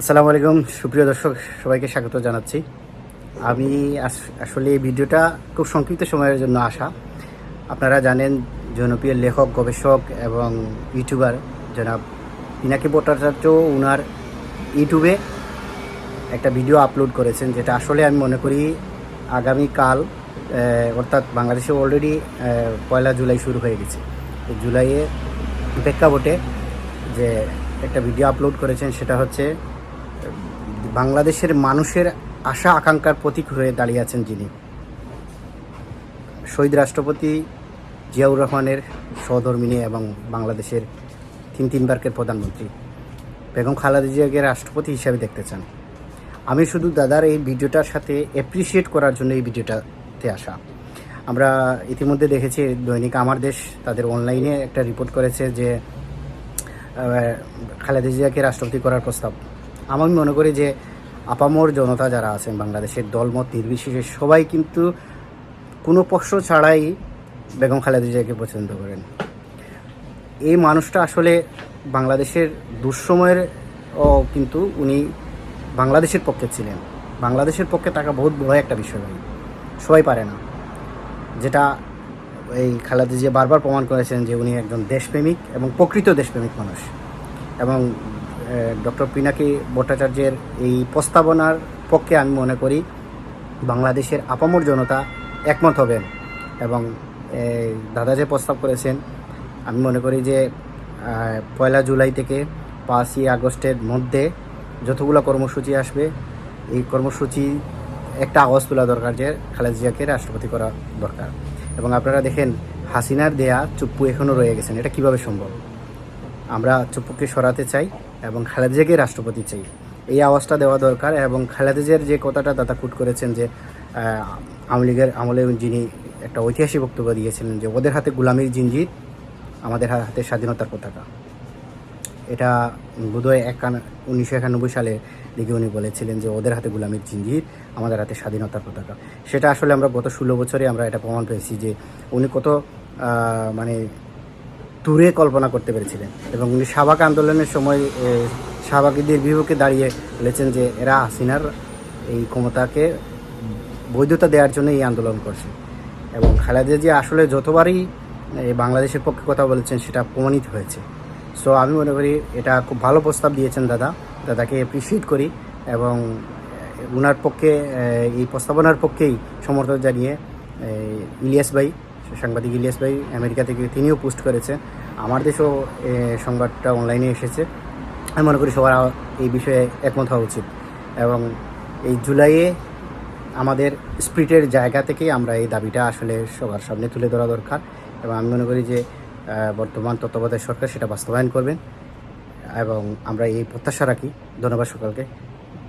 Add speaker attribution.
Speaker 1: আসসালামু আলাইকুম, সুপ্রিয় দর্শক, সবাইকে স্বাগত জানাচ্ছি। আমি আস- আসলে এই ভিডিওটা খুব সংক্ষিপ্ত সময়ের জন্য আসা। আপনারা জানেন, জনপ্রিয় লেখক, গবেষক এবং ইউটিউবার জনাব পিনাকি ভট্টাচার্য ওনার ইউটিউবে একটা ভিডিও আপলোড করেছেন, যেটা আসলে আমি মনে করি আগামীকাল অর্থাৎ বাংলাদেশে অলরেডি পয়লা জুলাই শুরু হয়ে গেছে। জুলাইয়ে প্রেক্ষাপটে যে একটা ভিডিও আপলোড করেছেন, সেটা হচ্ছে বাংলাদেশের মানুষের আশা আকাঙ্ক্ষার প্রতীক হয়ে দাঁড়িয়ে আছেন যিনি। শহীদ রাষ্ট্রপতি জিয়াউর রহমানের সহধর্মিনী এবং বাংলাদেশের তিন তিনবারকের প্রধানমন্ত্রী। বেগম খালেদা জিয়াকে রাষ্ট্রপতি হিসাবে দেখতে চান। আমি শুধু দাদার এই ভিডিওটার সাথে অ্যাপ্রিসিয়েট করার জন্য এই ভিডিওটাতে আসা। আমরা ইতিমধ্যে দেখেছি, দৈনিক আমার দেশ তাদের অনলাইনে একটা রিপোর্ট করেছে যে খালেদা জিয়াকে রাষ্ট্রপতি করার প্রস্তাব আমি মনে করি যে আপামর জনতা যারা আছেন বাংলাদেশের দলমত নির্বিশেষে সবাই কিন্তু কোনো প্রশ্ন ছাড়াই বেগম খালেদা জিয়াকে পছন্দ করেন। এই মানুষটা আসলে বাংলাদেশের দুঃসময়ের, ও কিন্তু উনি বাংলাদেশের পক্ষে ছিলেন। বাংলাদেশের পক্ষে থাকা বহুত বড় একটা বিষয়। ভাই সবাই পারে না। যেটা এই খালেদা জিয়া বারবার প্রমাণ করেছেন যে উনি একজন দেশপ্রেমিক এবং প্রকৃত দেশপ্রেমিক মানুষ। এবং ডক্টর পিনাকি ভট্টাচার্যের এই প্রস্তাবনার পক্ষে আমি মনে করি বাংলাদেশের আপামর জনতা একমত হবেন এবং দাদা যে প্রস্তাব করেছেন, আমি মনে করি যে পয়লা জুলাই থেকে পাঁচই আগস্টের মধ্যে যতগুলো কর্মসূচি আসবে, এই কর্মসূচি একটা আওয়াজ তোলা দরকার যে খালেদা জিয়াকে রাষ্ট্রপতি করা দরকার। এবং আপনারা দেখেন, হাসিনার দেয়া চুপ্পু এখনও রয়ে গেছেন। এটা কীভাবে সম্ভব? আমরা চুপ্পুকে সরাতে চাই এবং খালেদাজিয়াকে রাষ্ট্রপতি চাই। এই আওয়াজটা দেওয়া দরকার এবং খালেদা জিয়ার যে কথাটা দাদা কুট করেছেন যে আওয়ামী লীগের আমলে যিনি একটা ঐতিহাসিক বক্তব্য দিয়েছিলেন যে, ওদের হাতে গুলামির জিঞ্জির আমাদের হাতে স্বাধীনতার পতাকা। এটা বোধহয় একান উনিশশো একানব্বই সালে দিকে উনি বলেছিলেন যে, ওদের হাতে গুলামির জিঞ্জির আমাদের হাতে স্বাধীনতার পতাকা। সেটা আসলে আমরা গত ষোলো বছরে আমরা এটা প্রমাণ পেয়েছি যে, উনি কত মানে দূরে কল্পনা করতে পেরেছিলেন এবং উনি শাহবাগ আন্দোলনের সময় শাহবাগীদের বিপক্ষে দাঁড়িয়ে বলেছেন যে এরা হাসিনার এই ক্ষমতাকে বৈধতা দেওয়ার জন্য এই আন্দোলন করছে। এবং খালেদা জিয়া আসলে যতবারই এই বাংলাদেশের পক্ষে কথা বলেছেন সেটা প্রমাণিত হয়েছে। সো আমি মনে করি এটা খুব ভালো প্রস্তাব দিয়েছেন দাদা। দাদাকে অ্যাপ্রিসিয়েট করি এবং উনার পক্ষে এই প্রস্তাবনার পক্ষেই সমর্থন জানিয়ে ইলিয়াস ভাই সাংবাদিক ইলিয়াস ভাই আমেরিকা থেকে তিনিও পোস্ট করেছেন আমার দেশেও সংবাদটা অনলাইনে এসেছে। আমি মনে করি সবার এই বিষয়ে একমত হওয়া উচিত। এবং এই জুলাইয়ে আমাদের স্পিরিটের জায়গা থেকেই আমরা এই দাবিটা আসলে সবার সামনে তুলে ধরা দরকার। এবং আমি মনে করি যে বর্তমান তত্ত্বাবধায়ক সরকার সেটা বাস্তবায়ন করবেন। এবং আমরা এই প্রত্যাশা রাখি। ধন্যবাদ সকলকে।